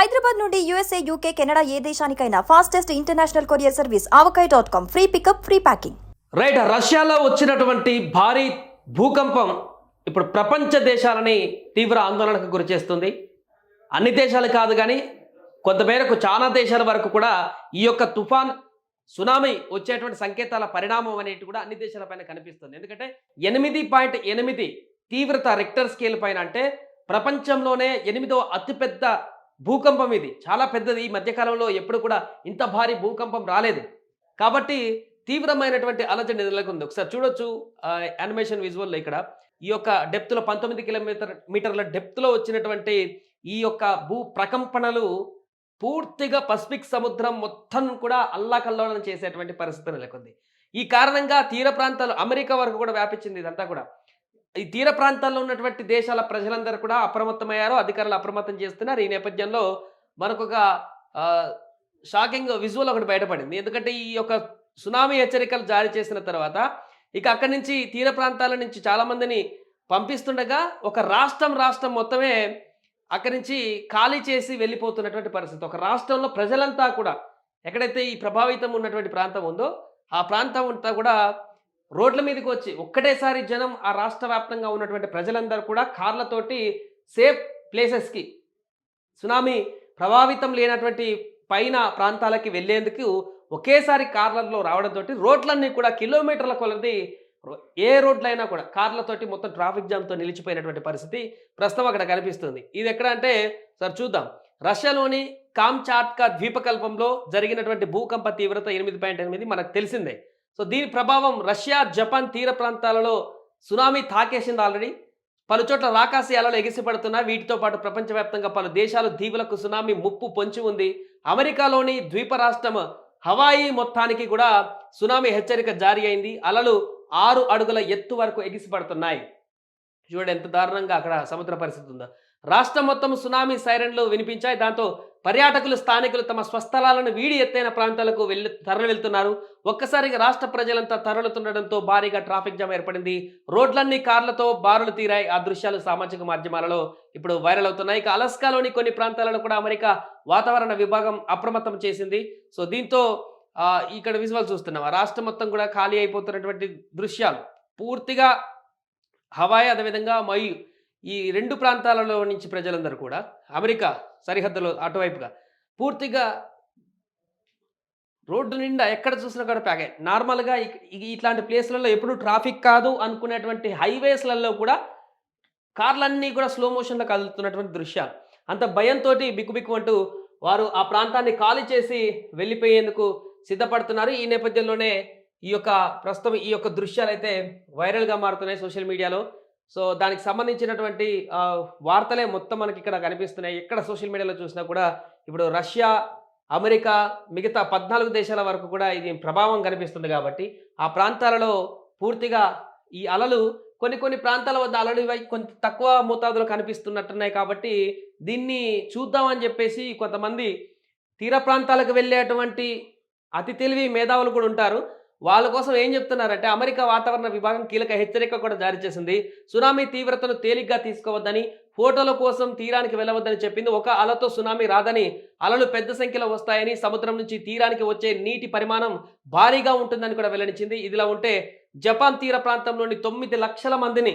హైదరాబాద్ నుండి USA UK Canada ఏ దేశానికైనా fastest international courier service Avakaya dot com free pickup free packing right రష్యాలో వచ్చినటువంటి భారీ భూకంపం ఇప్పుడు ప్రపంచ దేశాలని తీవ్ర ఆందోళనకు గురి చేస్తుంది. అన్ని దేశాలు కాదు కానీ కొంతమేరకు చాలా దేశాల వరకు కూడా ఈ యొక్క తుఫాన్ సునామీ వచ్చేటువంటి సంకేతాల పరిణామం అనేది కూడా అన్ని దేశాలపైన కనిపిస్తుంది. ఎందుకంటే ఎనిమిది పాయింట్ ఎనిమిది తీవ్రత రెక్టర్ స్కేల్ పైన అంటే ప్రపంచంలోనే ఎనిమిదో అతిపెద్ద భూకంపం ఇది. చాలా పెద్దది. ఈ మధ్యకాలంలో ఎప్పుడు కూడా ఇంత భారీ భూకంపం రాలేదు. కాబట్టి తీవ్రమైనటువంటి అలజడి నెలకొంది. ఒకసారి చూడొచ్చు యానిమేషన్ విజువల్లో ఇక్కడ. ఈ యొక్క డెప్త్లో పంతొమ్మిది కిలోమీటర్ మీటర్ల డెప్త్లో వచ్చినటువంటి ఈ యొక్క భూ ప్రకంపనలు పూర్తిగా పసిఫిక్ సముద్రం మొత్తం కూడా అల్లాకల్లోలం చేసేటువంటి పరిస్థితి నెలకొంది. ఈ కారణంగా తీర ప్రాంతాలు అమెరికా వరకు కూడా వ్యాపించింది ఇదంతా కూడా. ఈ తీర ప్రాంతాల్లో ఉన్నటువంటి దేశాల ప్రజలందరూ కూడా అప్రమత్తమయ్యారు అధికారులు అప్రమత్తం చేస్తున్నారు. ఈ నేపథ్యంలో మనకు ఒక షాకింగ్ విజువల్ ఒకటి బయటపడింది. ఎందుకంటే ఈ యొక్క సునామీ హెచ్చరికలు జారీ చేసిన తర్వాత ఇక అక్కడి నుంచి తీర ప్రాంతాల నుంచి చాలామందిని పంపిస్తుండగా ఒక రాష్ట్రం రాష్ట్రం మొత్తమే అక్కడి నుంచి ఖాళీ చేసి వెళ్ళిపోతున్నటువంటి పరిస్థితి. ఒక రాష్ట్రంలో ప్రజలంతా కూడా ఎక్కడైతే ఈ ప్రభావితం ఉన్నటువంటి ప్రాంతం ఉందో ఆ ప్రాంతం అంతా కూడా రోడ్ల మీదకి వచ్చి ఒక్కటేసారి జనం ఆ రాష్ట్ర వ్యాప్తంగా ఉన్నటువంటి ప్రజలందరూ కూడా కార్లతోటి సేఫ్ ప్లేసెస్కి సునామీ ప్రభావితం లేనటువంటి పైన ప్రాంతాలకి వెళ్ళేందుకు ఒకేసారి కార్లలో రావడంతో రోడ్లన్నీ కూడా కిలోమీటర్ల కొలది ఏ రోడ్లైనా కూడా కార్లతోటి మొత్తం ట్రాఫిక్ జామ్తో నిలిచిపోయినటువంటి పరిస్థితి ప్రస్తుతం అక్కడ కనిపిస్తుంది. ఇది ఎక్కడ అంటే సార్ చూద్దాం. రష్యాలోని కామ్చాట్కా ద్వీపకల్పంలో జరిగినటువంటి భూకంప తీవ్రత ఎనిమిది పాయింట్ ఎనిమిది మనకు తెలిసిందే. సో దీని ప్రభావం రష్యా జపాన్ తీర ప్రాంతాలలో సునామీ తాకేసింది ఆల్రెడీ పలు చోట్ల రాకాసి అలలు ఎగిసిపడుతున్నాయి. వీటితో పాటు ప్రపంచవ్యాప్తంగా పలు దేశాలు దీవులకు సునామీ ముప్పు పొంచి ఉంది. అమెరికాలోని ద్వీప రాష్ట్రం హవాయి మొత్తానికి కూడా సునామీ హెచ్చరిక జారీ అయింది. అలలు ఆరు అడుగుల ఎత్తు వరకు ఎగిసిపడుతున్నాయి. చూడండి ఎంత దారుణంగా అక్కడ సముద్ర పరిస్థితి ఉందో. రాష్ట్రం మొత్తం సునామీ సైరన్లు వినిపించాయి. దాంతో పర్యాటకులు స్థానికులు తమ స్వస్థలాలను వీడి ఎత్తైన ప్రాంతాలకు వెళ్ళి తరలి వెళ్తున్నారు ఒక్కసారిగా రాష్ట్ర ప్రజలంతా తరలుతుండడంతో భారీగా ట్రాఫిక్ జామ్ ఏర్పడింది. రోడ్లన్నీ కార్లతో బారులు తీరాయి. ఆ దృశ్యాలు సామాజిక మాధ్యమాలలో ఇప్పుడు వైరల్ అవుతున్నాయి. ఇక అలస్కాలోని కొన్ని ప్రాంతాలను కూడా అమెరికా వాతావరణ విభాగం అప్రమత్తం చేసింది. సో దీంతో ఇక్కడ విజువల్ చూస్తున్నాం. ఆ రాష్ట్రం మొత్తం కూడా ఖాళీ అయిపోతున్నటువంటి దృశ్యాలు. పూర్తిగా హవాయి అదేవిధంగా మయు ఈ రెండు ప్రాంతాలలో నుంచి ప్రజలందరూ కూడా అమెరికా సరిహద్దులో అటువైపుగా. పూర్తిగా రోడ్డు నిండా ఎక్కడ చూసినా కూడా ప్యాకే. నార్మల్గా ఇట్లాంటి ప్లేస్లలో ఎప్పుడు ట్రాఫిక్ కాదు అనుకునేటువంటి హైవేస్లలో కూడా కార్లన్నీ కూడా స్లో మోషన్లో కదులుతున్నటువంటి దృశ్యాలు. అంత భయంతో బిక్కుబిక్కు అంటూ వారు ఆ ప్రాంతాన్ని ఖాళీ చేసి వెళ్ళిపోయేందుకు సిద్ధపడుతున్నారు. ఈ నేపథ్యంలోనే ఈ యొక్క ప్రస్తుతం ఈ యొక్క దృశ్యాలు అయితే వైరల్గా మారుతున్నాయి సోషల్ మీడియాలో. సో దానికి సంబంధించినటువంటి వార్తలే మొత్తం మనకి ఇక్కడ కనిపిస్తున్నాయి. ఎక్కడ సోషల్ మీడియాలో చూసినా కూడా ఇప్పుడు రష్యా అమెరికా మిగతా పద్నాలుగు దేశాల వరకు కూడా ఇది ప్రభావం కనిపిస్తుంది కాబట్టి ఆ ప్రాంతాలలో పూర్తిగా ఈ అలలు కొన్ని కొన్ని ప్రాంతాల వద్ద అలలు కొంత తక్కువ మోతాదులో కనిపిస్తున్నట్టున్నాయి కాబట్టి దీన్ని చూద్దామని చెప్పేసి కొంతమంది తీర ప్రాంతాలకు వెళ్ళేటువంటి అతి తెలివి మేధావులు కూడా ఉంటారు. వాళ్ళ కోసం ఏం చెప్తున్నారంటే అమెరికా వాతావరణ విభాగం కీలక హెచ్చరిక కూడా జారీ చేసింది. సునామీ తీవ్రతను తేలిగ్గా తీసుకోవద్దని ఫోటోల కోసం తీరానికి వెళ్ళవద్దని చెప్పింది. ఒక అలతో సునామీ రాదని అలలు పెద్ద సంఖ్యలో వస్తాయని సముద్రం నుంచి తీరానికి వచ్చే నీటి పరిమాణం భారీగా ఉంటుందని కూడా వెల్లడించింది. ఇదిలా ఉంటే జపాన్ తీర ప్రాంతంలోని తొమ్మిది లక్షల మందిని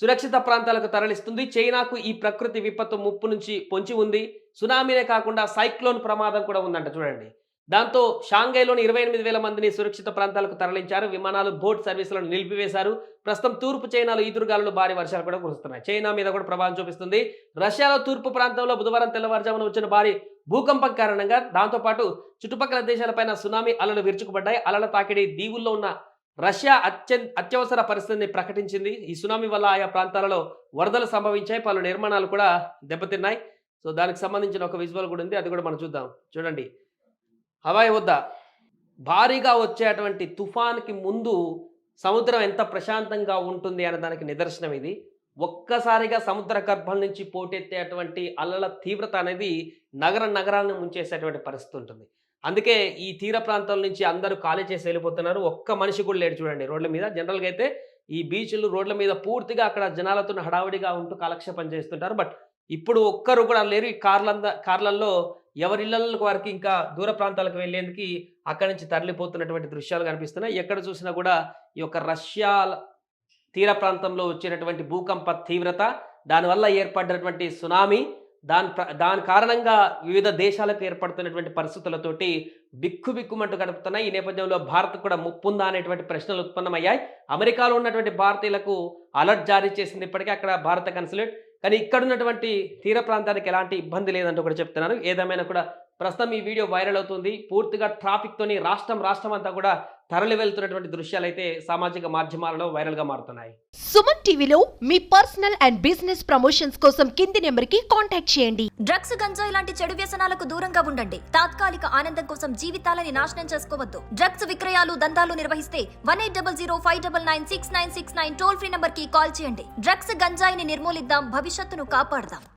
సురక్షిత ప్రాంతాలకు తరలిస్తుంది. చైనాకు ఈ ప్రకృతి విపత్తు ముప్పు నుంచి పొంచి ఉంది. సునామీనే కాకుండా సైక్లోన్ ప్రమాదం కూడా ఉందంట. చూడండి. దాంతో షాంఘైలోని ఇరవై ఎనిమిది వేల మందిని సురక్షిత ప్రాంతాలకు తరలించారు. విమానాలు బోట్ సర్వీసులను నిలిపివేశారు. ప్రస్తుతం తూర్పు చైనాలో ఈదురుగాలు భారీ వర్షాలు కూడా కురుస్తున్నాయి. చైనా మీద కూడా ప్రభావం చూపిస్తుంది. రష్యాలో తూర్పు ప్రాంతంలో బుధవారం తెల్లవారుజామున వచ్చిన భారీ భూకంపం కారణంగా దాంతోపాటు చుట్టుపక్కల దేశాలపైన సునామీ అలలు విరుచుకుపడ్డాయి. అలల తాకిడి దీవుల్లో ఉన్న రష్యా అత్యంత అత్యవసర పరిస్థితిని ప్రకటించింది. ఈ సునామీ వల్ల ఆయా ప్రాంతాలలో వరదలు సంభవించాయి. పలు నిర్మాణాలు కూడా దెబ్బతిన్నాయి. సో దానికి సంబంధించిన ఒక విజువల్ కూడా ఉంది. అది కూడా మనం చూద్దాం. చూడండి. హవాయి వద్ద భారీగా వచ్చేటువంటి తుఫాన్కి ముందు సముద్రం ఎంత ప్రశాంతంగా ఉంటుంది అనే దానికి నిదర్శనం ఇది. ఒక్కసారిగా సముద్ర గర్భం నుంచి పోటెత్తేటువంటి అల్లల తీవ్రత అనేది నగర నగరాలను ముంచేసేటువంటి పరిస్థితి ఉంటుంది. అందుకే ఈ తీర ప్రాంతాల నుంచి అందరూ ఖాళీ చేసి వెళ్ళిపోతున్నారు. ఒక్క మనిషి కూడా లేడు చూడండి రోడ్ల మీద. జనరల్గా అయితే ఈ బీచ్లు రోడ్ల మీద పూర్తిగా అక్కడ జనాలతో హడావుడిగా ఉంటూ కాలక్షేపం చేస్తుంటారు. బట్ ఇప్పుడు ఒక్కరు కూడా లేరు. ఈ కార్లంద కార్లల్లో ఎవరి ఇళ్ళకు వారికి ఇంకా దూర ప్రాంతాలకు వెళ్ళేందుకు అక్కడి నుంచి తరలిపోతున్నటువంటి దృశ్యాలు కనిపిస్తున్నాయి. ఎక్కడ చూసినా కూడా ఈ యొక్క రష్యా తీర ప్రాంతంలో వచ్చినటువంటి భూకంప తీవ్రత దానివల్ల ఏర్పడినటువంటి సునామీ దాని ప్ర- దాని కారణంగా వివిధ దేశాలకు ఏర్పడుతున్నటువంటి పరిస్థితులతోటి బిక్కు బిక్కుమంటూ గడుపుతున్నాయి ఈ నేపథ్యంలో భారత్ కూడా ముప్పుందా అనేటువంటి ప్రశ్నలు ఉత్పన్నమయ్యాయి. అమెరికాలో ఉన్నటువంటి భారతీయులకు అలర్ట్ జారీ చేసింది ఇప్పటికే. అక్కడ భారత కన్సులేట్ కానీ ఇక్కడ ఉన్నటువంటి తీర ప్రాంతానికి ఎలాంటి ఇబ్బంది లేదంటూ కూడా చెప్తున్నారు ఏదేమైనా కూడా ప్రస్తుతం ఈ వీడియో వైరల్ అవుతుంది. పూర్తిగా ట్రాఫిక్ తోని రాష్ట్రం రాష్ట్రం అంతా కూడా తరలి వెళ్తున్నటువంటి దృశ్యాలు అయితే సామాజిక మాధ్యమాలలో వైరల్గా మారుతున్నాయి. సుమన్ టీవీలో మీ పర్సనల్ అండ్ బిజినెస్ ప్రమోషన్స్ కోసం కింది నెంబర్కి కాంటాక్ట్ చేయండి. డ్రగ్స్ గంజాయి లాంటి చెడు వ్యసనాలకు దూరంగా ఉండండి. తాత్కాలిక ఆనందం కోసం జీవితాలని నాశనం చేసుకోవద్దు. డ్రగ్స్ విక్రయాలు దందాలు నిర్వహిస్తే one eight double zero five double nine six nine six nine toll free నంబర్కి కాల్ చేయండి. డ్రగ్స్ గంజాయిని నిర్మూలిద్దాం భవిష్యత్తును కాపాడదాం.